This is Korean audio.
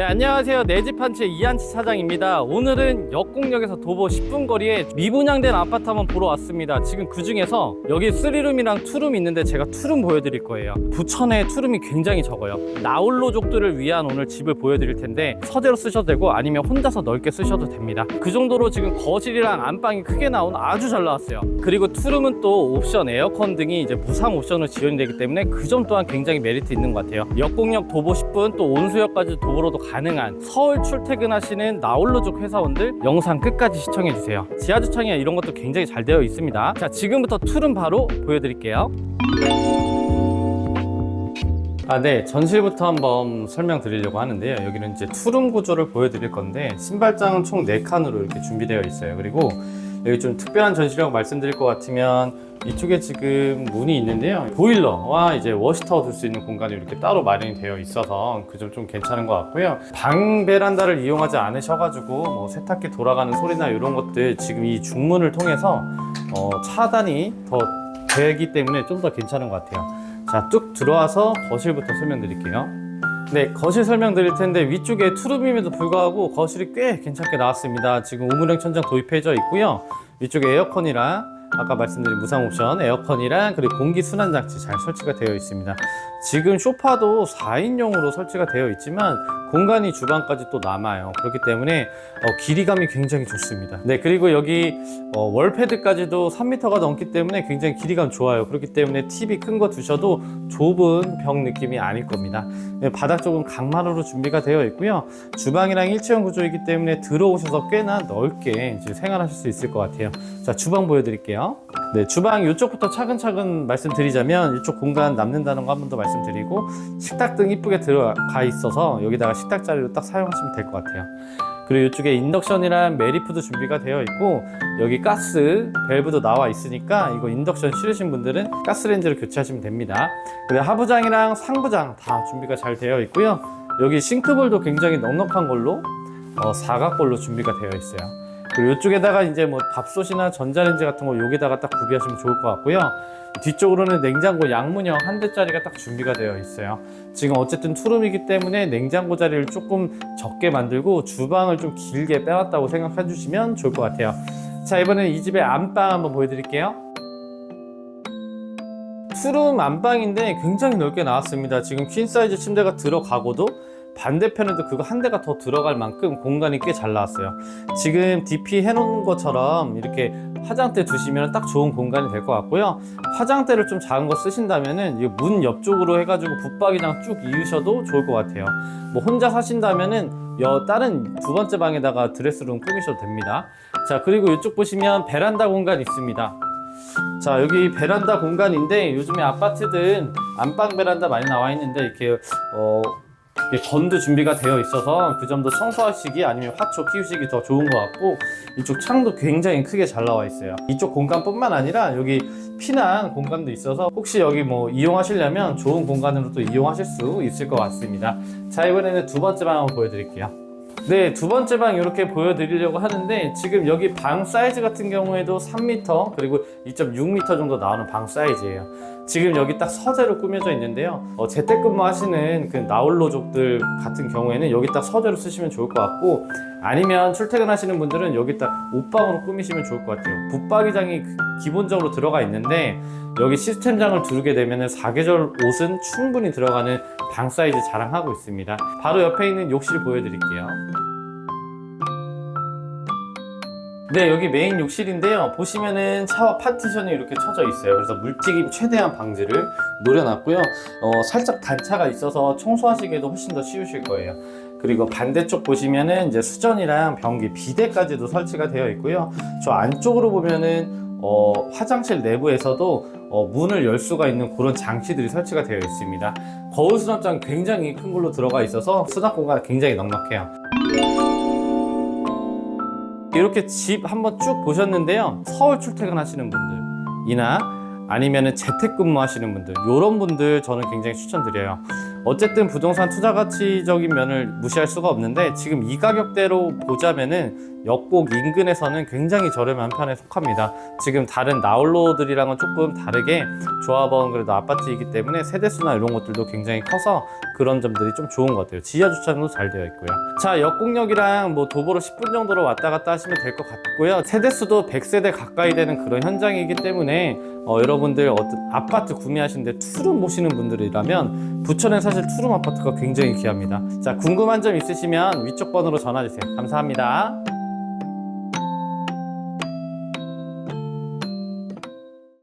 네, 안녕하세요. 내집한채 이한치 사장입니다. 오늘은 역곡역에서 도보 10분 거리에 미분양된 아파트 한번 보러 왔습니다. 지금 그 중에서 여기 3룸이랑 투룸이 있는데 제가 투룸 보여드릴 거예요. 부천에 투룸이 굉장히 적어요. 나홀로족들을 위한 오늘 집을 보여드릴 텐데 서재로 쓰셔도 되고 아니면 혼자서 넓게 쓰셔도 됩니다. 그 정도로 지금 거실이랑 안방이 크게 나온 아주 잘 나왔어요. 그리고 투룸은 또 옵션 에어컨 등이 이제 무상 옵션으로 지원이 되기 때문에 그 점 또한 굉장히 메리트 있는 것 같아요. 역곡역 도보 10분 또 온수역까지 도보로도 가능한 서울 출퇴근하시는 나홀로족 회사원들 영상 끝까지 시청해 주세요. 지하 주차이나 이런 것도 굉장히 잘 되어 있습니다. 자 지금부터 투룸 바로 보여드릴게요. 아, 네. 전실부터 한번 설명드리려고 하는데요. 여기는 이제 투룸 구조를 보여드릴 건데, 신발장은 총 4칸으로 이렇게 준비되어 있어요. 그리고 여기 좀 특별한 전시라고 말씀드릴 것 같으면, 이쪽에 지금 문이 있는데요. 보일러와 이제 워시타워 둘수 있는 공간이 이렇게 따로 마련이 되어 있어서 그 점 좀 괜찮은 것 같고요. 방 베란다를 이용하지 않으셔가지고 뭐 세탁기 돌아가는 소리나 이런 것들 지금 이 중문을 통해서 어, 차단이 더 되기 때문에 좀 더 괜찮은 것 같아요. 자, 쭉 들어와서 거실부터 설명드릴게요. 네, 거실 설명드릴 텐데 위쪽에 투룸임에도 불구하고 거실이 꽤 괜찮게 나왔습니다. 지금 우물형 천장 도입해져 있고요. 위쪽에 에어컨이랑 아까 말씀드린 무상 옵션 에어컨이랑 그리고 공기 순환 장치 잘 설치가 되어 있습니다. 지금 소파도 4인용으로 설치가 되어 있지만 공간이 주방까지 또 남아요. 그렇기 때문에 어, 길이감이 굉장히 좋습니다. 네, 그리고 여기 어, 월패드까지도 3m가 넘기 때문에 굉장히 길이감 좋아요. 그렇기 때문에 TV 큰 거 두셔도 좁은 벽 느낌이 아닐 겁니다. 네, 바닥 쪽은 강마루로 준비가 되어 있고요. 주방이랑 일체형 구조이기 때문에 들어오셔서 꽤나 넓게 이제 생활하실 수 있을 것 같아요. 자, 주방 보여드릴게요. 네, 주방 이쪽부터 차근차근 말씀드리자면 이쪽 공간 남는다는 거 한 번 더 말씀드리고 식탁 등 이쁘게 들어가 있어서 여기다가 식탁 자리로 딱 사용하시면 될 것 같아요. 그리고 이쪽에 인덕션이랑 메리프도 준비가 되어 있고 여기 가스 밸브도 나와 있으니까 이거 인덕션 싫으신 분들은 가스레인지를 교체하시면 됩니다. 그리고 하부장이랑 상부장 다 준비가 잘 되어 있고요. 여기 싱크볼도 굉장히 넉넉한 걸로 어, 사각볼로 준비가 되어 있어요. 그리고 이쪽에다가 이제 뭐 밥솥이나 전자레인지 같은 거 여기다가 딱 구비하시면 좋을 것 같고요. 뒤쪽으로는 냉장고 양문형 한 대짜리가 딱 준비가 되어 있어요. 지금 어쨌든 투룸이기 때문에 냉장고 자리를 조금 적게 만들고 주방을 좀 길게 빼왔다고 생각해 주시면 좋을 것 같아요. 자, 이번엔 이 집의 안방 한번 보여드릴게요. 투룸 안방인데 굉장히 넓게 나왔습니다. 지금 퀸 사이즈 침대가 들어가고도 반대편에도 그거 한 대가 더 들어갈 만큼 공간이 꽤 잘 나왔어요. 지금 DP 해놓은 것처럼 이렇게 화장대 두시면 딱 좋은 공간이 될 것 같고요. 화장대를 좀 작은 거 쓰신다면은 이문 옆쪽으로 해가지고 붙박이랑 쭉 이으셔도 좋을 것 같아요. 뭐 혼자 사신다면은 여 다른 두 번째 방에다가 드레스룸 꾸미셔도 됩니다. 자 그리고 이쪽 보시면 베란다 공간 있습니다. 자 여기 베란다 공간인데 요즘에 아파트든 안방 베란다 많이 나와 있는데 이렇게 어 건도 준비가 되어 있어서 그 점도 청소하시기 아니면 화초 키우시기 더 좋은 것 같고 이쪽 창도 굉장히 크게 잘 나와 있어요. 이쪽 공간뿐만 아니라 여기 피난 공간도 있어서 혹시 여기 뭐 이용하시려면 좋은 공간으로 또 이용하실 수 있을 것 같습니다. 자 이번에는 두 번째 방 한번 보여드릴게요 네, 두 번째 방 이렇게 보여드리려고 하는데 지금 여기 방 사이즈 같은 경우에도 3m 그리고 2.6m 정도 나오는 방 사이즈예요. 지금 여기 딱 서재로 꾸며져 있는데요. 어, 재택근무 하시는 그 나홀로족들 같은 경우에는 여기 딱 서재로 쓰시면 좋을 것 같고 아니면 출퇴근하시는 분들은 여기 딱 옷방으로 꾸미시면 좋을 것 같아요. 붙박이장이 그- 기본적으로 들어가 있는데 여기 시스템장을 두르게 되면 사계절 옷은 충분히 들어가는 방 사이즈 자랑하고 있습니다. 바로 옆에 있는 욕실 보여드릴게요. 네, 여기 메인 욕실인데요. 보시면은 샤워 파티션이 이렇게 쳐져 있어요. 그래서 물튀김 최대한 방지를 노려놨고요. 어, 살짝 단차가 있어서 청소하시기에도 훨씬 더 쉬우실 거예요. 그리고 반대쪽 보시면은 이제 수전이랑 변기, 비데까지도 설치가 되어 있고요. 저 안쪽으로 보면은 어, 화장실 내부에서도 어, 문을 열 수가 있는 그런 장치들이 설치가 되어 있습니다. 거울 수납장 굉장히 큰 걸로 들어가 있어서 수납 공간이 굉장히 넉넉해요. 이렇게 집 한번 쭉 보셨는데요. 서울 출퇴근하시는 분들이나 아니면은 재택근무 하시는 분들, 이런 분들 저는 굉장히 추천드려요. 어쨌든 부동산 투자 가치적인 면을 무시할 수가 없는데 지금 이 가격대로 보자면은 역곡 인근에서는 굉장히 저렴한 편에 속합니다. 지금 다른 나홀로들이랑은 조금 다르게 조합원 그래도 아파트이기 때문에 세대수나 이런 것들도 굉장히 커서 그런 점들이 좀 좋은 것 같아요. 지하 주차장도 잘 되어 있고요. 자, 역곡역이랑 뭐 도보로 10분 정도로 왔다 갔다 하시면 될 것 같고요. 세대수도 100세대 가까이 되는 그런 현장이기 때문에 어, 여러분들 어떤 아파트 구매하시는데 투룸 보시는 분들이라면 부천엔 사실 투룸 아파트가 굉장히 귀합니다. 자, 궁금한 점 있으시면 위쪽 번호로 전화 주세요. 감사합니다.